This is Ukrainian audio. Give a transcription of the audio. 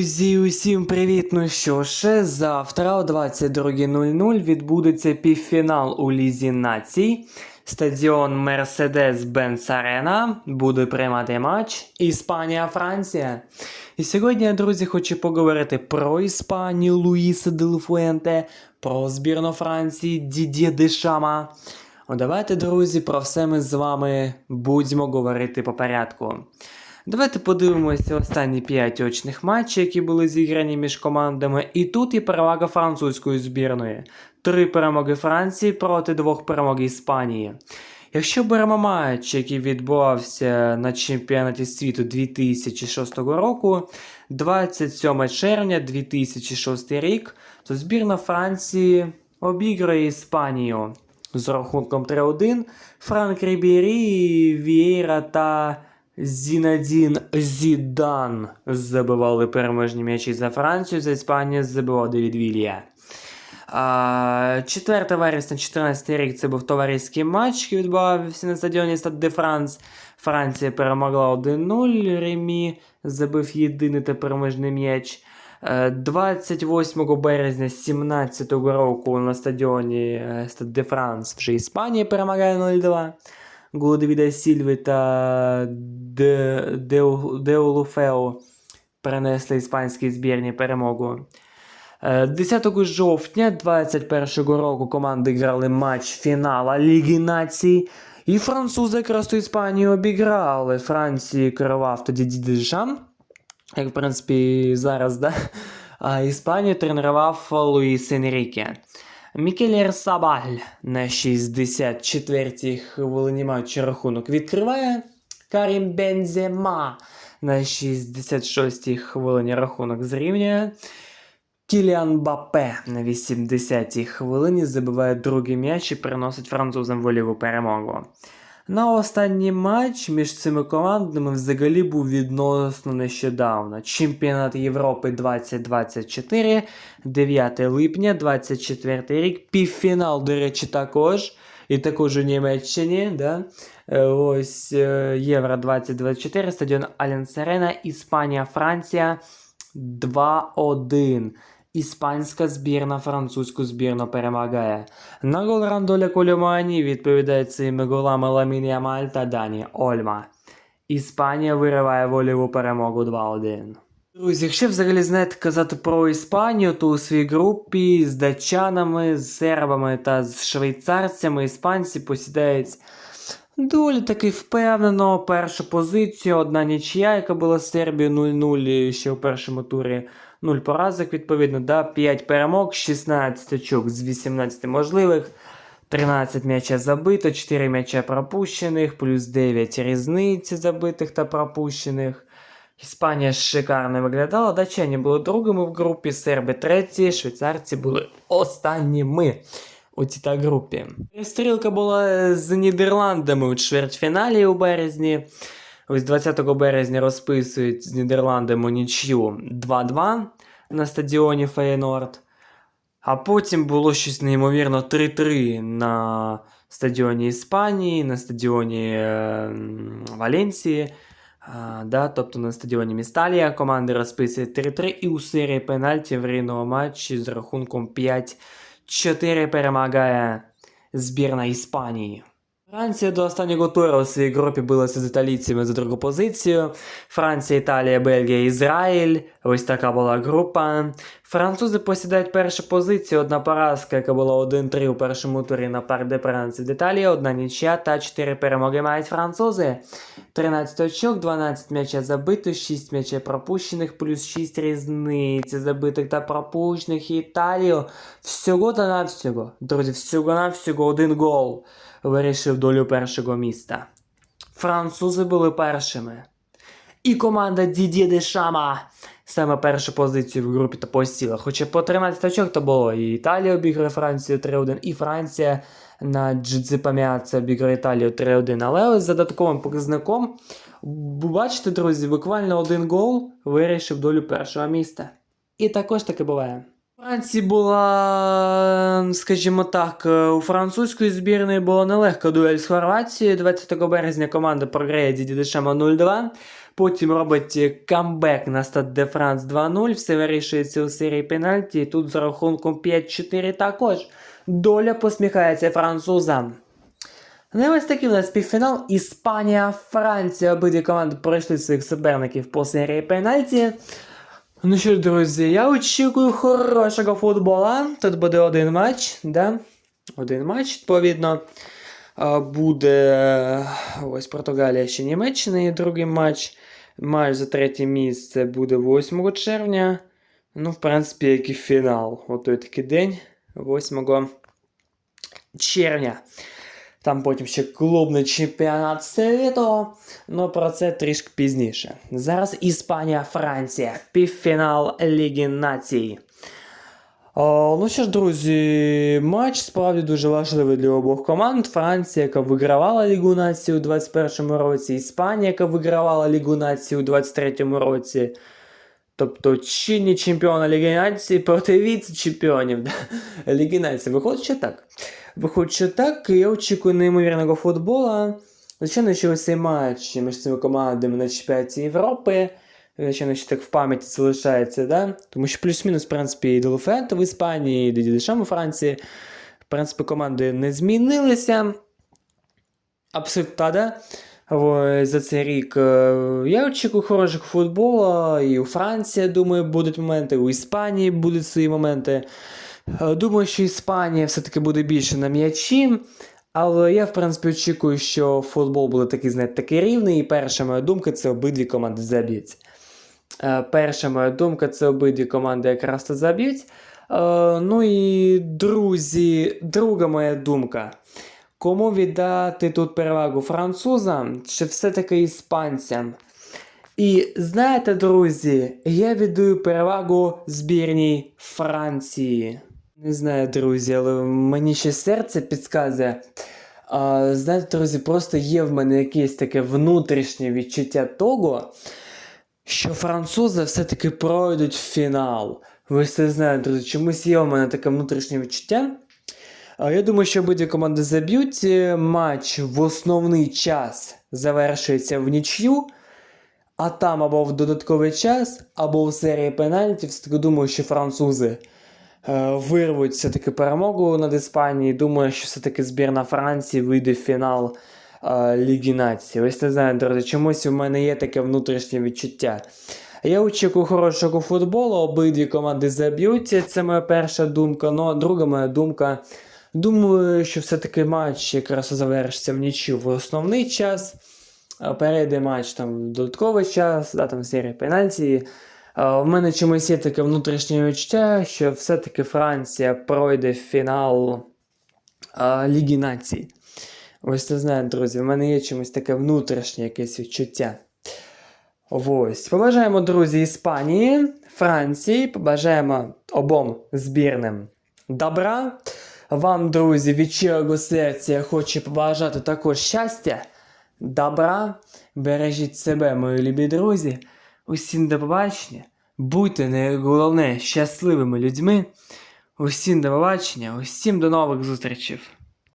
Друзі, усім привіт! Ну що ж, завтра о 22.00 відбудеться півфінал у Лізі націй. Стадіон Mercedes-Benz Arena буде приймати матч Іспанія-Франція. І сьогодні, я, друзі, хочу поговорити про Іспанію Луїса Делфуенте, про збірну Франції Дідє Дешама. О, давайте, друзі, про все ми з вами будемо говорити по порядку. Давайте подивимося останні 5 очних матчів, які були зіграні між командами. І тут є перевага французької збірної. Три перемоги Франції проти двох перемог Іспанії. Якщо беремо матч, який відбувався на чемпіонаті світу 2006 року, 27 червня 2006 рік, то збірна Франції обігрує Іспанію з рахунком 3-1. Франк Рібірі, Вієра та Зінадін Зідан забивали переможні м'ячі за Францію, за Іспанію забивав Девід Вілья. 4 вересня 14 рік це був товариський матч, який відбувався на стадіоні Стад де Франс. Франція перемогла 1-0. Ремі забив єдиний та переможний м'яч. Е, 28 березня 17 року на стадіоні е, Стад де Франс вже Іспанія перемагає 0-2. Гол Девіда Сільви та Де, Деу- перенесли іспанській збірні перемогу. Е, 10 жовтня 2021 року команди грали матч фінала Ліги Націй. І французи якраз ту Іспанію обіграли. Франції керував тоді Дідешам, як в принципі зараз, да? а Іспанію тренував Луїс Енріке. Мікель Сабаль на 64-й хвилині матчу рахунок відкриває. Карім Бензема на 66-й хвилині рахунок зрівнює. Кіліан Бапе на 80-й хвилині забиває другий м'яч і приносить французам воліву перемогу. На останній матч між цими командами взагалі був відносно нещодавно. Чемпіонат Європи 2024, 9 липня 24 рік. Півфінал, до речі, також. І також у Німеччині. Да? Е, Ось е, Євро 2024, стадіон Альянс Арена, Іспанія, Франція 2-1. Іспанська збірна французьку збірну перемагає. На гол Рандоля Колюмані відповідає цими голами Ламін Ямаль та Дані Ольма. Іспанія вириває вольову перемогу 2-1. Друзі, якщо взагалі знаєте казати про Іспанію, то у своїй групі з датчанами, з сербами та з швейцарцями іспанці посідають доволі таки впевнено першу позицію. Одна нічия, яка була з Сербією 0-0 ще у першому турі. 0 поразок, відповідно, да, 5 перемог, 16 очок з 18 можливих, 13 м'яча забито, 4 м'яча пропущених, плюс 9 різниці забитих та пропущених. Іспанія шикарно виглядала, датчані були другими в групі, серби треті, швейцарці були останніми у цій групі. Стрілка була з Нідерландами у чвертьфіналі у березні. Ось 20 березня розписують з Нідерландами нічю 2-2 на стадіоні Фейнорд. А потім було щось неймовірно 3-3 на стадіоні Іспанії, на стадіоні е, м, Валенції. А, да, тобто на стадіоні Місталія команди розписують 3-3 і у серії пенальтів в рівному матчі з рахунком 5-4 перемагає збірна Іспанії. Франція до останнього туру у своїй групі билася з італійцями за другу позицію. Франція, Італія, Бельгія, Ізраїль. Ось така була група. Французи посідають першу позицію. Одна поразка, яка була 1-3 у першому турі на Парк де Пранс від Італії, одна нічия та 4 перемоги мають французи. 13 очок, 12 м'яча забитих, 6 м'яча пропущених, плюс 6 різниць забитих та пропущених. Італію всього та навсього. Друзі, всього навсього один гол вирішив долю першого міста. Французи були першими. І команда Дідє Дешама саме першу позицію в групі та посіла. Хоча по 13 очок то було і Італія обіграє Францію 3-1, і Франція на Джидзипаміаце обіграє Італію 3-1. Але ось за додатковим показником, бачите, друзі, буквально один гол вирішив долю першого міста. І також таке буває. Франції була, скажімо так, е, у французької збірної була нелегка дуель з Хорватією. 20 березня команда програє Діді Дешема 0-2. Потім робить камбек на Стад де Франс 2-0. Все вирішується у серії пенальті. Тут з рахунком 5-4 також. Доля посміхається французам. Ну і ось такий у нас півфінал. Іспанія, Франція. Обидві команди пройшли своїх суперників по серії пенальті. Ну що друзі, я очікую хорошого футбола. Тут буде один матч, да? Один матч, відповідно. Буде ось Португалія ще Німеччина і другий матч. Матч за третє місце буде 8 червня. Ну, в принципі, як і фінал. От такий день 8 червня. Там потім ще клубний чемпіонат світу. Ну про це трішки пізніше. Зараз Іспанія, Франція, півфінал Ліги Націй. О, ну що ж, друзі, матч справді дуже важливий для обох команд. Франція, яка вигравала Лігу Націй у 21-му році, Іспанія, яка вигравала Лігу Націй у 23-му році. Тобто чинні чемпіони Ліги Націй проти віце-чемпіонів Ліги Націй. Виходить, що так. Виходить, що так, і я очікую неймовірного футбола. Звичайно, що цей матч між цими командами на чемпіонаті Європи. Звичайно, що так в пам'яті залишається, да? Тому що плюс-мінус, в принципі, і Делофенто в Іспанії, і Дедішам у Франції. В принципі, команди не змінилися. Абсолютно, да? За цей рік е, я очікую хорошого футболу. І у Франції, думаю, будуть моменти, у Іспанії будуть свої моменти. Е, Думаю, що Іспанія все-таки буде більше на м'ячі. Але я, в принципі, очікую, що футбол буде такий, знаєте, такий рівний. І перша моя думка це обидві команди заб'ють. Е, Перша моя думка це обидві команди якраз то заб'ють. Ну і друзі, друга моя думка. Кому віддати тут перевагу французам чи все-таки іспанцям? І знаєте, друзі, я віддаю перевагу збірній Франції. Не знаю, друзі, але мені ще серце підказує. А, знаєте, друзі, просто є в мене якесь таке внутрішнє відчуття того, що французи все-таки пройдуть в фінал. Ви все знаєте, друзі, чомусь є в мене таке внутрішнє відчуття. Я думаю, що обидві команди заб'ють. Е, Матч в основний час завершується в нічю. А там або в додатковий час, або в серії пенальтів. Все-таки думаю, що французи е, вирвуть все-таки перемогу над Іспанією. Думаю, що все-таки збірна Франції вийде в фінал е, Ліги Нації. Ось не знаю, друзі, чомусь у мене є таке внутрішнє відчуття. Я очікую хорошого футболу, обидві команди заб'ють. Це моя перша думка. Ну, а друга моя думка. Думаю, що все-таки матч якраз завершиться в нічю в основний час. Е, Перейде матч там в додатковий час, да, там серія пенальті. В мене чомусь є таке внутрішнє відчуття, що все-таки Франція пройде фінал а, Ліги Націй. Ось не знаю, друзі, в мене є чомусь таке внутрішнє якесь відчуття. Ось. Побажаємо, друзі, Іспанії, Франції, побажаємо обом збірним добра. Вам, друзі, від щирого серця я хочу побажати також щастя, добра. Бережіть себе, мої любі друзі. Усім до побачення. Будьте найголовне щасливими людьми. Усім до побачення, усім до нових зустрічей.